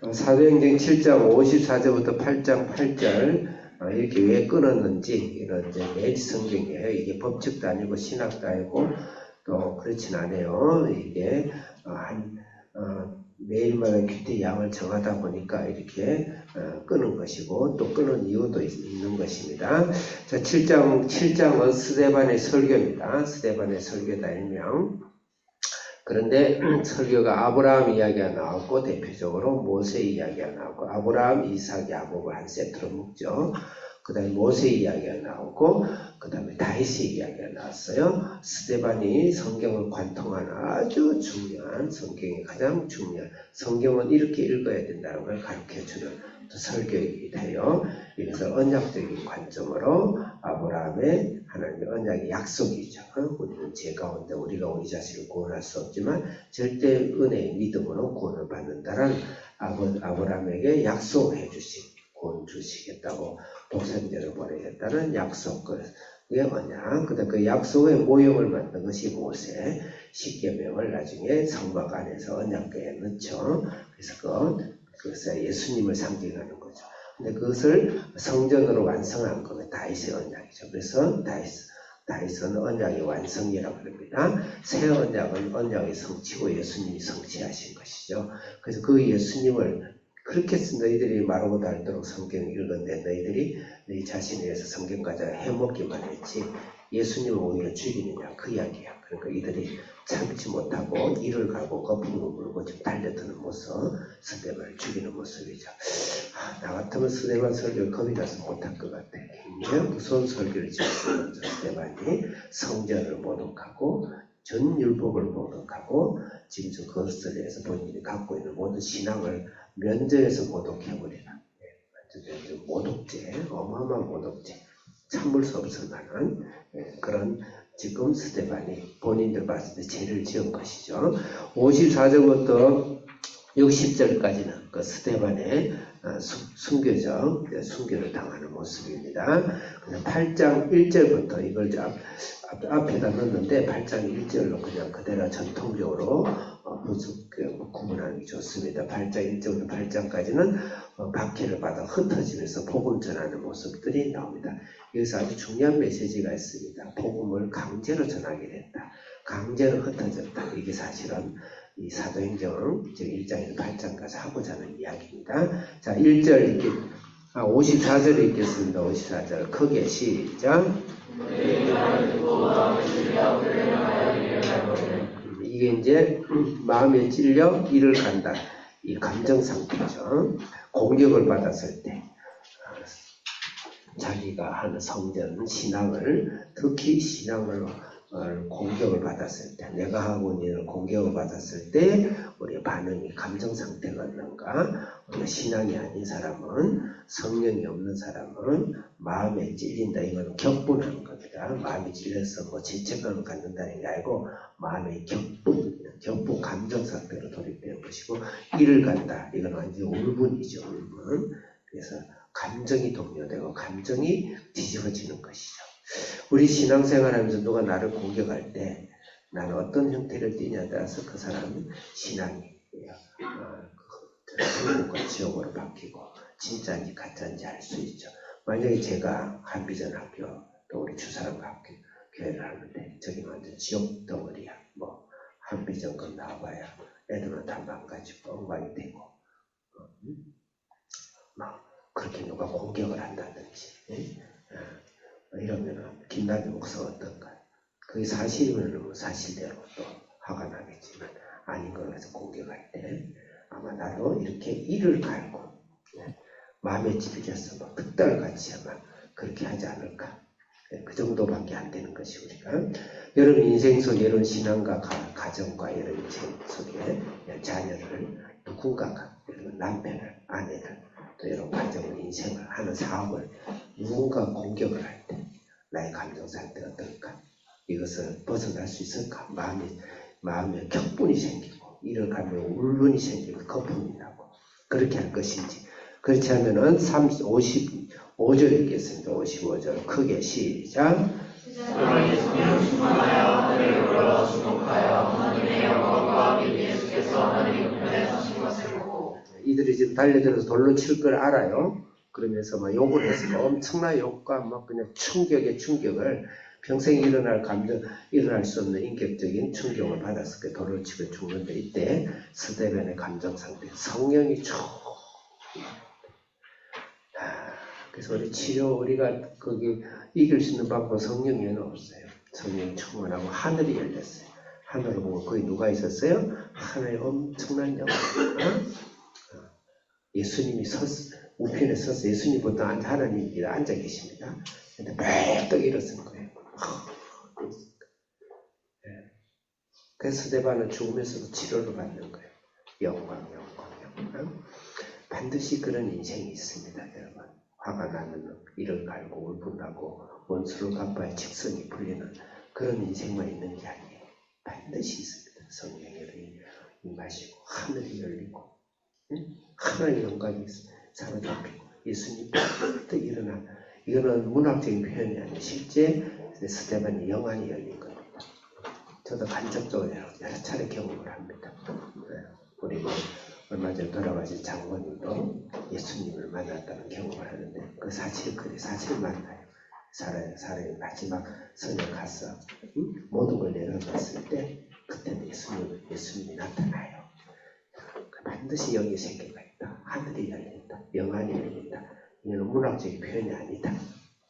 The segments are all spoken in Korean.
사도행전 7장 54절부터 8장 8절 어, 이렇게 왜 끊었는지 이런 이제 매지 성경이에요. 이게 법칙도 아니고 신학도 아니고 또 그렇진 않아요. 이게 어, 한 어, 매일마다 규태 양을 정하다 보니까 이렇게 어, 끄는 것이고 또 끄는 이유도 있, 있는 것입니다. 자, 7장 7장은 스데반의 설교입니다. 스데반의 설교다 일명. 그런데 설교가 아브라함 이야기가 나왔고 대표적으로 모세 이야기가 나왔고 아브라함, 이삭, 야곱을 한 세트로 묶죠. 그 다음에 모세 이야기가 나오고 그 다음에 다윗의 이야기가 나왔어요. 스테반이 성경을 관통하는 아주 중요한 성경이 가장 중요한 성경은 이렇게 읽어야 된다는 걸 가르쳐주는 설교이기도 해요. 이것은 언약적인 관점으로 아브라함의 하나님의 언약의 약속이죠. 우리는 죄 가운데 우리가 우리 자신을 구원할 수 없지만 절대 은혜의 믿음으로 구원을 받는다는 아브라함에게 약속해 주신 구원 주시겠다고 독생자를 보내겠다는 약속, 그의 언약, 그다음 그 약속의 모형을 만든 것이 모세, 십계명을 나중에 성막 안에서 언약궤에 넣죠. 그래서 그 그것을 예수님을 상징하는 거죠. 근데 그것을 성전으로 완성한 거가 다윗의 언약이죠. 그래서 다윗, 다윗은 언약의 완성이라고 합니다. 새 언약은 언약의 성취고 예수님이 성취하신 것이죠. 그래서 그 예수님을 그렇게 너희들이 마르고 닳도록 성경을 읽었는데 너희들이 너희 자신에 의해서 성경까지 해먹기만 했지 예수님을 오히려 죽이느냐 그 이야기야. 그러니까 이들이 참지 못하고 이를 가고 거품을 물고 지금 달려드는 모습 스데반을 죽이는 모습이죠. 아, 나 같으면 스데반 설교를 겁이 나서 못할 것 같아. 굉장히 무서운 설교를 지었는 스데반이 성전을 모독하고 전 율법을 모독하고 지금 그것을 위해서 본인이 갖고 있는 모든 신앙을 면전에서 모독해버리는 예, 모독죄, 어마어마한 모독죄, 참을 수 없을 만한 예, 그런 지금 스테반이 본인들 봤을 때 죄를 지은 것이죠. 54절부터 60절까지는 그 스테반의 어, 순교적 순교를 당하는 모습입니다. 8장 1절부터 이걸 앞, 앞, 에다 넣었는데 8장 1절로 그냥 그대로 전통적으로 어, 그 구분하는 게 좋습니다. 8장 1절부터 8장까지는 어, 박해를 받아 흩어지면서 복음 전하는 모습들이 나옵니다. 여기서 아주 중요한 메시지가 있습니다. 복음을 강제로 전하게 됐다. 강제로 흩어졌다. 이게 사실은 이 사도행전 1장에서 8장까지 하고자 하는 이야기입니다. 자, 1절 읽기, 아, 54절 읽겠습니다. 54절. 크게 시작. 이게 이제 마음에 찔려 일을 간다. 이 감정 상태죠. 공격을 받았을 때 자기가 하는 성전 신앙을 특히 신앙을 공격을 받았을 때, 내가 하고 있는 공격을 받았을 때, 우리 반응이 감정 상태가? 우리가 신앙이 아닌 사람은, 성령이 없는 사람은 마음에 찔린다. 이건 격분하는 겁니다. 마음이 찔려서 뭐 죄책감을 갖는다는 게 아니고, 마음의 격분, 격분 감정 상태로 돌입되는 것이고, 일을 간다. 이건 완전 울분이죠, 울분. 그래서 감정이 동요되고, 감정이 뒤집어지는 것이죠. 우리 신앙생활 하면서 누가 나를 공격할 때 나는 어떤 형태를 띠냐에 따라서 그 사람은 신앙이 어, 천국과 지옥으로 바뀌고 진짜인지 가짜인지 알 수 있죠. 만약에 제가 한비전 학교 또 우리 주사람 학교 교회를 하는데 저기 완전 지옥 덩어리야. 뭐 한비전 건 나와봐야 애들은 다 망가지고 엉망이 되고 어, 음? 막 그렇게 누가 공격을 한다든지 예? 이러면 김남기 목사가 어떤가? 그게 사실이면 사실대로 또 화가 나겠지만 아닌 걸 가서 공격할 때 아마 나도 이렇게 이를 갈고 네, 마음에 찔려서 막 극달같이 아마 그렇게 하지 않을까. 네, 그 정도밖에 안 되는 것이 우리가 여러분 인생 속에 이런 신앙과 가, 정과 이런 인생 속에 자녀를 누군가가 남편을 아내를 또 이런 가정을 인생을 하는 사업을 누군가 공격을 할 때 나의 감정 상태가 어떨까? 이것을 벗어날 수 있을까? 마음이 마음에 격분이 생기고 이를 가면 울분이 생기고 거품이 나고 그렇게 할 것인지 그렇지 않으면은 30, 55절 읽겠습니다. 55절 크게 시작. 니들이 지금 달려들어서 돌로 칠 걸 알아요. 그러면서 막 욕을 했어. 엄청난 욕과 막 그냥 충격의 충격을 평생 일어날 감정, 일어날 수 없는 인격적인 충격을 받았을 때 돌을 치고 죽는데 이때 스데벤의 감정 상태, 성령이 쭉. 아, 그래서 우리 치료, 우리가 거기 이길 수 있는 방법 성령에는 없어요. 성령 충만하고 하늘이 열렸어요. 하늘을 보고 거기 누가 있었어요? 하늘에 엄청난 영광. 어? 예수님이 섰, 우편에 서서 예수님 보통 앉아, 하나님이 앉아 계십니다. 근데 뻘떡 일어선 거예요. 예. 그래서 스데반은 죽으면서도 치료를 받는 거예요. 영광, 영광, 영광. 반드시 그런 인생이 있습니다, 여러분. 화가 나면 이를 갈고 울분나고 원수를 갚아야 직성이 풀리는 그런 인생만 있는 게 아니에요. 반드시 있습니다. 성령의 임하시고 하늘이 열리고 응? 하나의 영광이 사로잡히고 예수님 또 일어나 이거는 문학적인 표현이 아니에요. 실제 스테반이 영안이 열린 겁니다. 저도 간접적으로 여러 차례 경험을 합니다. 네. 우리 뭐 얼마 전에 돌아가신 장모님도 예수님을 만났다는 경험을 하는데 그 사실 그리 사실 맞나요? 살아요, 살아요. 마지막 선에 가서 응? 모든 걸 내려놨을 때 그때는 예수님, 예수님이 나타나요. 반드시 여기 생기가 있다. 하늘이 열린다. 영안이 열린다. 이는 문학적인 표현이 아니다.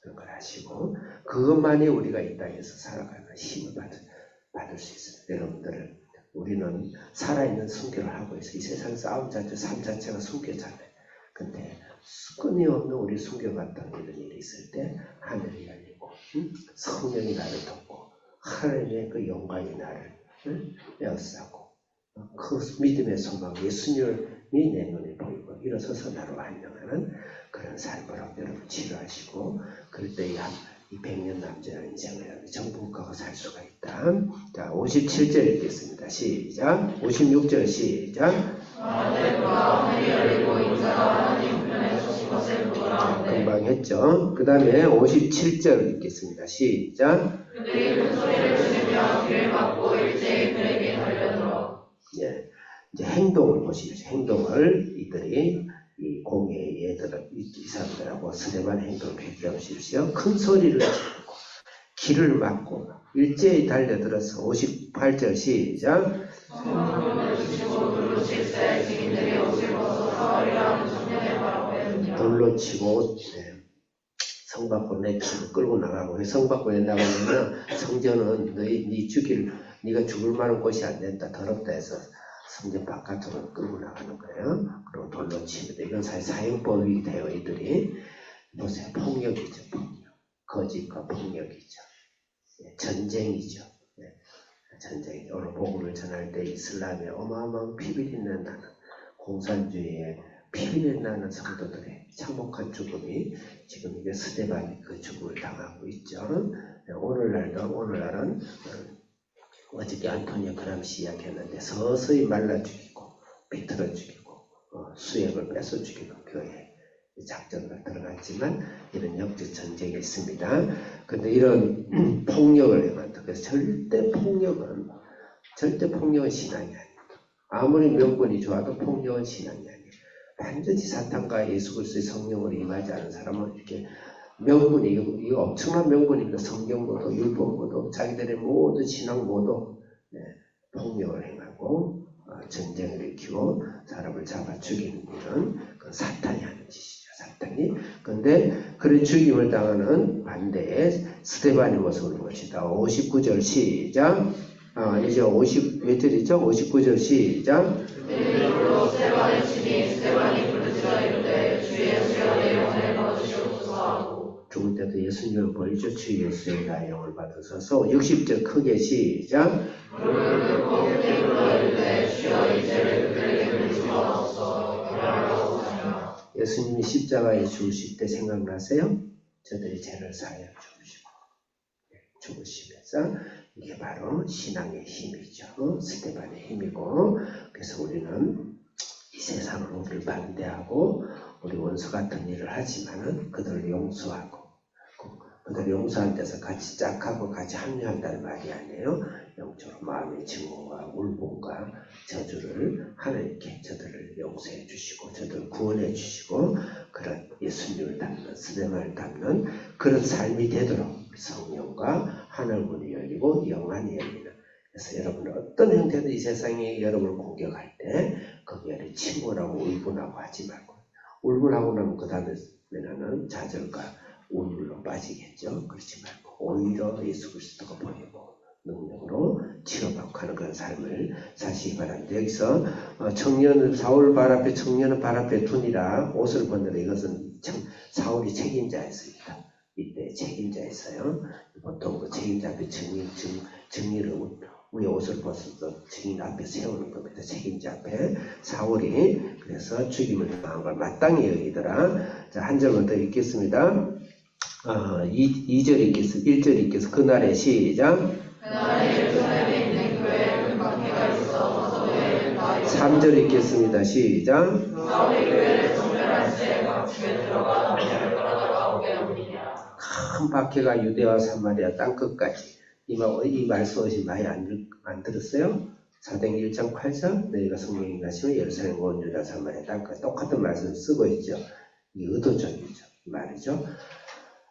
그런 걸 아시고 그것만이 우리가 이 땅에서 살아가는 힘을 받을, 받을 수 있어요. 여러분들은 우리는 살아있는 순교를 하고 있어요. 이 세상 싸움 자체, 삶 자체가 순교잖아요. 근데 끊임없는 우리 순교같던 이런 일이 있을 때 하늘이 열리고 응? 성령이 나를 돕고 하나님의 그 영광이 나를 응? 에워싸고 그 믿음의 소망 예수님이 내 눈에 보이고 일어서서 나로 안녕하는 그런 삶으로 여러분 치료하시고 그럴 때이 이 백년 남자의 인생을 정복하고 살 수가 있다. 자, 57절 읽겠습니다. 시작. 56절 시작. 금방 했죠. 그 다음에 57절 읽겠습니다. 시작. 예, 이제 행동을 보시죠. 행동을 이들이 이 공의 얘들, 이, 이 사람들하고 스데반 행동을 비교하십시오. 큰 소리를 지르고 길을 막고 일제히 달려들어서 58절 시작. 돌로 치고 네. 성받고 내치고 끌고 나가고 성받고 나가면 성전은 너희 네 죽일 네가 죽을 만한 곳이 안 된다 더럽다 해서 성전 바깥으로 끌고 나가는 거예요. 그리고 돌로 치는데 이건 사실 사형법이 돼요. 이들이 보세요. 폭력이죠. 폭력. 거짓과 폭력이죠. 네, 전쟁이죠. 네, 전쟁. 오늘 복음을 전할 때 이슬람의 어마어마한 피비린내 나는 공산주의에 피비린내 나는 성도들의 참혹한 죽음이 지금 이게 스데반이 그 죽음을 당하고 있죠. 네, 오늘날도 오늘날은 어저께 안토니오 그람시 이야기했는데 서서히 말라 죽이고 비틀어 죽이고 어, 수액을 뺏어 죽이는 교회 작전을 들어갔지만 이런 역적 전쟁이 있습니다. 근데 이런 폭력을 해간다. 그래서 절대 폭력은 절대 폭력은 신앙이 아닙니다. 아무리 명분이 좋아도 폭력은 신앙이 아니에요. 반드시 사탄과 예수 그리스도의 성령으로 임하지 않은 사람은 이렇게 명분이 이거 엄청난 명분입니다. 성경보도 율법보도 자기들의 모든 신앙 모두 네, 폭력을 행하고 어, 전쟁을 일으키고 사람을 잡아 죽이는 일은 그 사탄이 하는 짓이죠. 사탄이. 근데 그런 죽임을 당하는 반대에 스테반이 모습을 것이다. 59절 시작. 아, 이제 50, 몇 절이죠? 59절 시작. 스테반의 친히 스테반이 부르짖어 이르되 주의 수혈의 영을 받으시옵소서 죽을 때도 예수님을 보이죠. 주 예수의 나의 영을 받으소서 60절 크게 시작 예수님이 십자가에 죽으실 때 생각나세요? 저들이 죄를 사하여 죽으시고 네, 죽으시면서 이게 바로 신앙의 힘이죠. 스테반의 힘이고 그래서 우리는 이 세상은 우리를 반대하고 우리 원수 같은 일을 하지만은 그들을 용서하고 그들 용서한 데서 같이 짝하고 같이 합류한다는 말이 아니에요. 영적으로 마음의 증오와 울분과 저주를 하나님께 저들을 용서해 주시고 저들을 구원해 주시고 그런 예수님을 닮는 스데마를 닮는 그런 삶이 되도록 성령과 하늘 문이 열리고 영안이 열리는 그래서 여러분 어떤 형태든 이 세상이 여러분을 공격할 때 거기에 침몰하고 울분하고 하지 말고 울분하고 나면 그 다음에는 좌절과 우울로 빠지겠죠. 그렇지 말고 오히려 예수 그리스도가 보이고 능력으로 치료받고 하는 그런 삶을 사시기 바랍니다. 여기서 어, 청년 사울 발 앞에 청년은 발 앞에 둔이라 옷을 벗느라 이것은 참 사울이 책임자였습니다. 이때 책임자였어요. 보통 그 책임자 앞에 증인, 증, 증인을 위에 옷을 벗어서 증인 앞에 세우는 겁니다. 책임자 앞에 사울이 그래서 죽임을 당한 걸 마땅히 여기더라. 자, 한 절만 더 읽겠습니다. 어, 2, 절 읽겠습니다. 1절 읽겠습니다. 그날의 시작. 그날에 예루살렘에 있는 교회에 큰 박해가 있어 서서히 다 3절 읽겠습니다. 시작. 사울의 교회를 정멸할 때 각축에 들어가 남녀를 끌어다가 오게 합니다. 큰 박해가 유대와 사마리아 땅끝까지 이, 말- 이 말씀이 많이 안, 들- 안 들었어요? 사도행 1장 8절 너희가 성령이 가시면 예루살렘 온 유다 사마리아 땅끝 똑같은 말씀을 쓰고 있죠. 이 의도적이죠. 이 말이죠.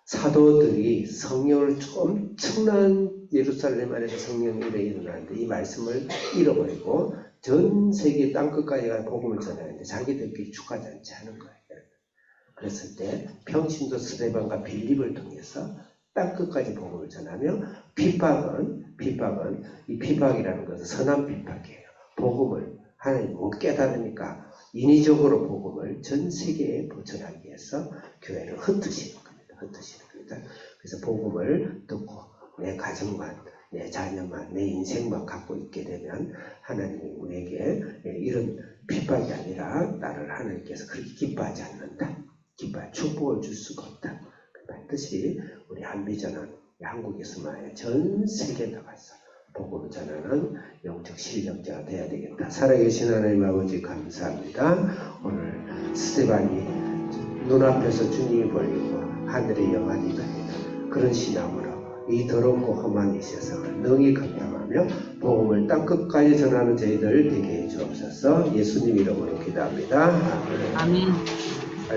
사도들이 성령을 엄청난 예루살렘 안에서 성령 일에 일어나는데 이 말씀을 잃어버리고 전 세계 땅끝까지 가 복음을 전하는데 자기들끼리 않지 않은 거예요. 그랬을 때 평신도 스데반과 빌립을 통해서 땅끝까지 복음을 전하며 핍박은 핍박은 이 핍박이라는 것은 선한 핍박이에요. 복음을 하나님 못 깨달으니까 인위적으로 복음을 전 세계에 전하기 위해서 교회를 흩으시는 겁니다. 흩으시는 겁니다. 그래서 복음을 듣고 내 가정만 내 자녀만 내 인생만 갖고 있게 되면 하나님이 우리에게 이런 핍박이 아니라 나를 하나님께서 그렇게 기뻐하지 않는다. 기뻐 축복을 줄 수가 없다. 그 반드시 우리 한비전은 한국에서만 전 세계에 나가서 복음을 전하는 영적 실력자가 돼야 되겠다. 살아계신 하나님 아버지 감사합니다. 오늘 스테반이 눈앞에서 주님이 벌리고 하늘의 영안이 달리는 그런 신앙으로 이 더럽고 험한 이 세상을 능히 감당하며 복음을 땅끝까지 전하는 저희들 되게 해 주옵소서 예수님 이름으로 기도합니다. 아멘. 아멘.